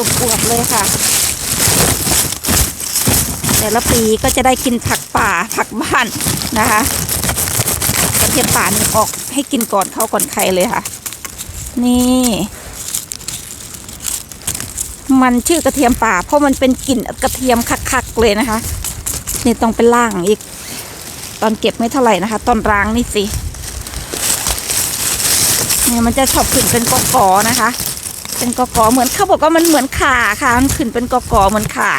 อวบๆเลยค่ะ แต่ละปีก็จะได้กินผักป่าผักบ้านนะคะกระเทียมป่านี่ออกให้กินก่อนเข้าก่อนใครเลยค่ะ นี่ มันชื่อกระเทียมป่า เพราะมันเป็นกลิ่นกระเทียมคักๆเลยนะคะนี่ต้องเป็นล่างอีก ตอนเก็บไม่เท่าไหร่นะคะ ตอนร้างนี่สิเนี่ยมันจะชอบขึ้นเป็นกอกอๆนะคะ เป็นกอกอเหมือนเขาบอกว่ามันเหมือนขาค่ะมันขึ้นเป็นกอกอเหมือนขา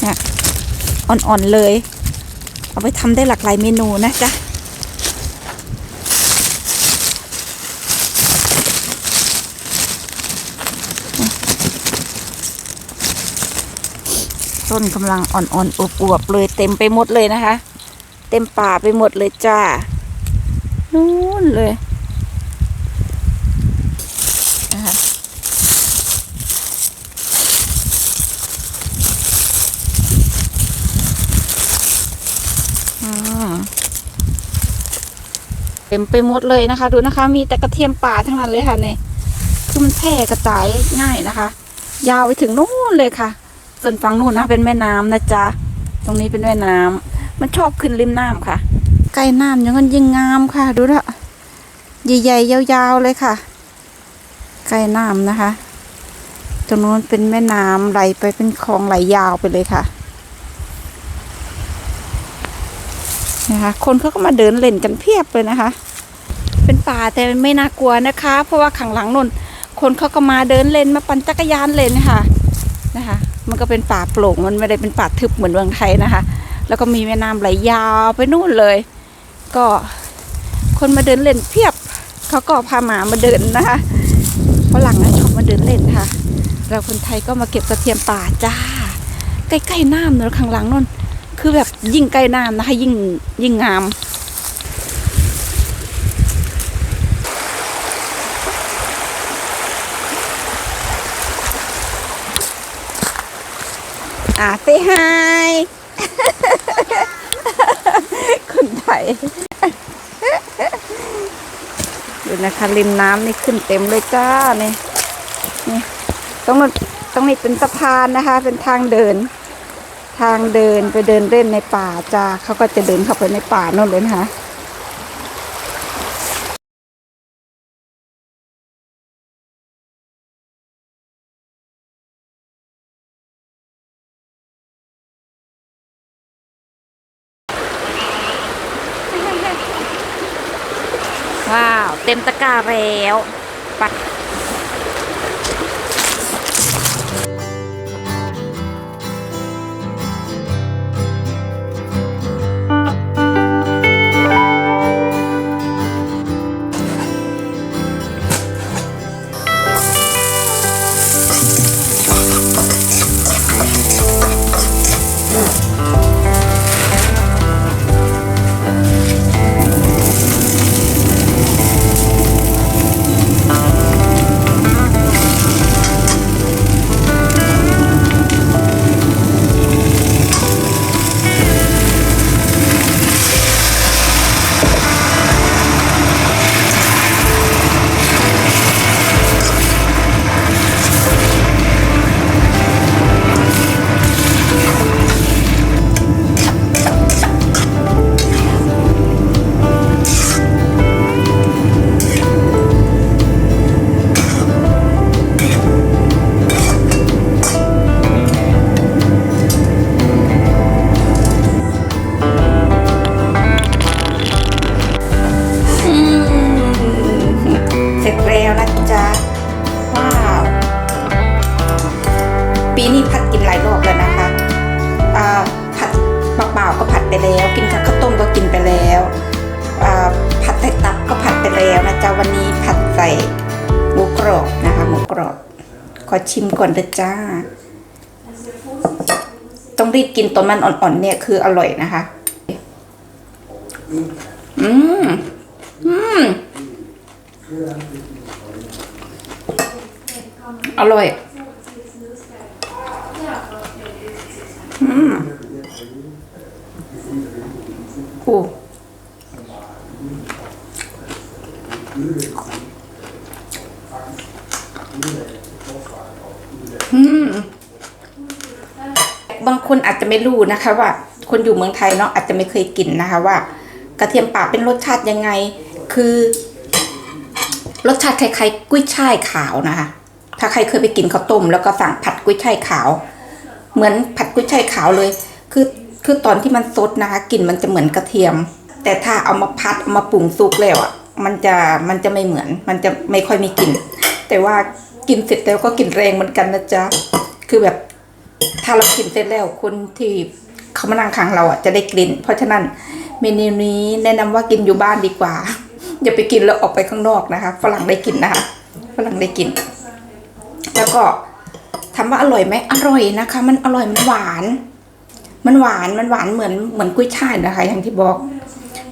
เนี่ยอ่อนๆเลย เอาไปทำได้หลากหลายเมนูนะจ๊ะต้นกำลังอ่อนๆอวบๆเลยเต็มไปหมดเลยนะคะ เต็มป่าไปหมดเลยจ้า นู่นเลยนะคะอืมเต็มไปหมดเลยนะคะ ดูนะคะ มีแต่กระเทียมป่าทั้งนั้นเลยค่ะเนี่ยคือมันแพร่กระจายง่ายนะคะ ยาวไปถึงนู่นเลยค่ะ ส่วนฝั่งนู่นนะเป็นแม่น้ำนะจ๊ะตรงนี้เป็นแม่น้ำมันชอบขึ้นริมน้ำค่ะ ใกล้น้ำอย่างนั้นยิ่งงามค่ะ ดูละใหญ่ๆยาวๆเลยค่ะใกล้น้ำนะคะ ตรงนู้นเป็นแม่น้ำไหลไปเป็นคลองไหลยาวไปเลยค่ะ นะคะ คนเขาก็มาเดินเล่นกันเพียบเลยนะคะ เป็นป่าแต่ไม่น่ากลัวนะคะ เพราะว่าข้างหลังนู่นคนเขาก็มาเดินเล่นมาปั่นจักรยานเล่นค่ะนะคะ มันก็เป็นป่าโปร่งมันไม่ได้เป็นป่าทึบเหมือนเมืองไทยนะคะ แล้วก็มีแม่น้ำไหลยาวไปนู่นเลย ก็คนมาเดินเล่นเพียบเขาก็พาหมามาเดินนะคะฝรั่งนะชอบมาเดินเล่นค่ะ เราคนไทยก็มาเก็บกระเทียมป่าจ้า ใกล้ๆน้ำเนข้างหลังนู่น คือแบบยิ่งใกล้น้ำนะคะยิ่งยิ่งงาม อ่าเซฮายคนไทยดูนะคะริมน้ำนี่ขึ้นเต็มเลยจ้านี่นี่ตรงนู้นตรงนี้เป็นสะพานนะคะ เป็นทางเดิน ทางเดินไปเดินเล่นในป่าจ้าเขาก็จะเดินเข้าไปในป่าโน่นเลยนะคะว้าว เต็มตะกร้าแล้วไป ปีนี้ผัดกินหลายรอบแล้วนะคะอ่าผัดเปล่าๆก็ผัดไปแล้ว กินกับข้าวต้มก็กินไปแล้วอ่าผัดใส่ตับก็ผัดไปแล้วนะจ๊ะวันนี้ผัดใส่หมูกรอบนะคะหมูกรอบขอชิมก่อนเด้อจ้า ต้องรีบกินตอนมันอ่อนๆเนี่ยคืออร่อยนะคะ อืม อืม อร่อย อืมโอ้อืมบางคนอาจจะไม่รู้นะคะ ว่า คนอยู่เมืองไทยเนาะอาจจะไม่เคยกินนะคะ ว่า กระเทียมป่าเป็นรสชาติยังไง คือ รสชาติคล้ายๆกุ้ยช่ายขาวนะคะ ถ้าใครเคยไปกินข้าวต้มแล้วก็สั่งผัดกุ้ยช่ายขาว เหมือนผัดกุ้ยช่ายขาวเลย คือคือตอนที่มันสดนะคะกลิ่นมันจะเหมือนกระเทียม แต่ถ้าเอามาพัดเอามาปรุงซุปแล้วอะมันจะมันจะไม่เหมือน มันจะไม่ค่อยมีกลิ่นแต่ว่ากินเสร็จแล้วก็กลิ่นแรงเหมือนกันนะจ๊ะคือแบบถ้าเรากินเสร็จแล้วคนที่เขามานั่งข้างเราอะจะได้กลิ่น เพราะฉะนั้นเมนูนี้แนะนำว่ากินอยู่บ้านดีกว่า อย่าไปกินแล้วออกไปข้างนอกนะคะฝรั่งได้กินนะคะฝรั่งได้กิน แล้วก็ถามว่าอร่อยไหมอร่อยนะคะ มันอร่อยมันหวาน มันหวานมันหวานเหมือนเหมือนกุ้ยช่ายนะคะ อย่างที่บอก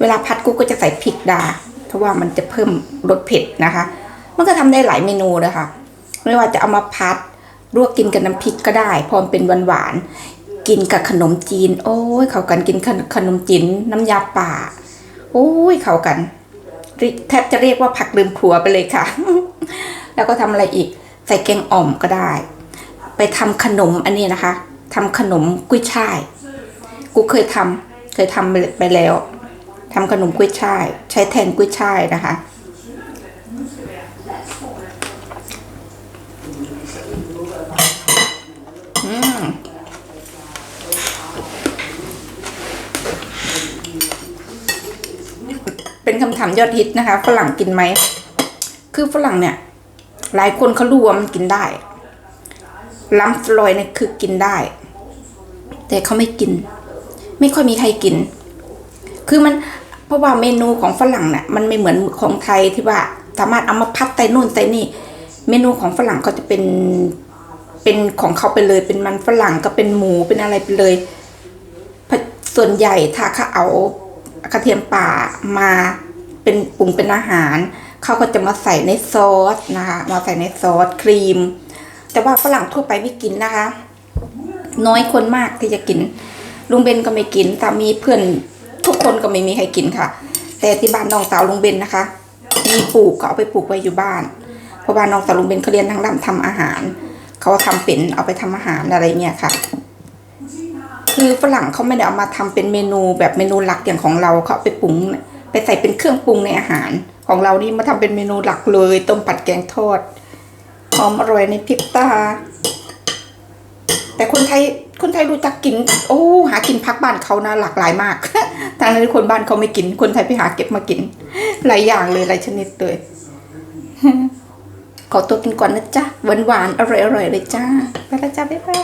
เวลาพัดกูก็จะใส่พริกดา เพราะว่ามันจะเพิ่มรสเผ็ดนะคะ มันก็ทำได้หลายเมนูนะคะ ไม่ว่าจะเอามาพัดลวกกินกับน้ำพริกก็ได้ พอมเป็นหวานๆกินกับขนมจีน โอ้ยเขากันกินขนขนมจีนน้ำยาป่า โอ้ยเขากันแทบจะเรียกว่าผักลืมครัวไปเลยค่ะ แล้วก็ทำอะไรอีก ใส่แกงอ่อมก็ได้ ไปทำขนมอันนี้นะคะทำขนมกุ้ยช่าย กูเคยทำเคยทำไปแล้วทำขนมกุ้ยช่าย ใช้แทนกุ้ยช่ายนะคะ อืมเป็นคำถามยอดฮิตนะคะ ฝรั่งกินไหม คือฝรั่งเนี่ย หลายคนเขารู้ว่ามันกินได้ล้ำฟลอยเนี่ยคือกินได้ แต่เขาไม่กิน ไม่ค่อยมีใครกิน คือมันเพราะว่าเมนูของฝรั่งเนี่ยมันไม่เหมือนของไทยที่ว่า สามารถเอามาพัดใส่นู่นใส่นี่ เมนูของฝรั่งเขาจะเป็นเป็นของเขาไปเลย เป็นมันฝรั่งก็เป็นหมูเป็นอะไรไปเลย ส่วนใหญ่ถ้าเขาเอากระเทียมป่ามาเป็นปรุงเป็นอาหาร เขาก็จะมาใส่ในซอสนะคะมาใส่ในซอสครีม แต่ว่าฝรั่งทั่วไปไม่กินนะคะ น้อยคนมากที่จะกิน ลุงเบนก็ไม่กินสามีเพื่อนทุกคนก็ไม่มีใครกินค่ะ แต่ที่บ้านน้องสาวลุงเบนนะคะ มีปลูกก็เอาไปปลูกไว้อยู่บ้านเพราะว่าน้องสาวลุงเบนเขาเรียนทางด้านทำอาหาร เขาทำเป็นเอาไปทำอาหารอะไรเงี้ยค่ะ คือฝรั่งเขาไม่ได้เอามาทำเป็นเมนูแบบเมนูหลักอย่างของเราเขาไปปรุง ไปใส่เป็นเครื่องปรุงในอาหาร ของเรานี่มาทำเป็นเมนูหลักเลยต้มผัดแกงทอดหอมอร่อยในพริบตา แต่คนไทยคนไทยรู้จักกิน โอ้ หากินพักบ้านเขานะหลากหลายมากทางนั้นคนบ้านเขาไม่กิน คนไทยไปหาเก็บมากิน หลายอย่างเลยหลายชนิดเลยขอตัวกินก่อนนะจ๊ะหวานหวานๆอร่อยอร่อยๆเลยจ้าไปล้วจ้าบ๊ายบาย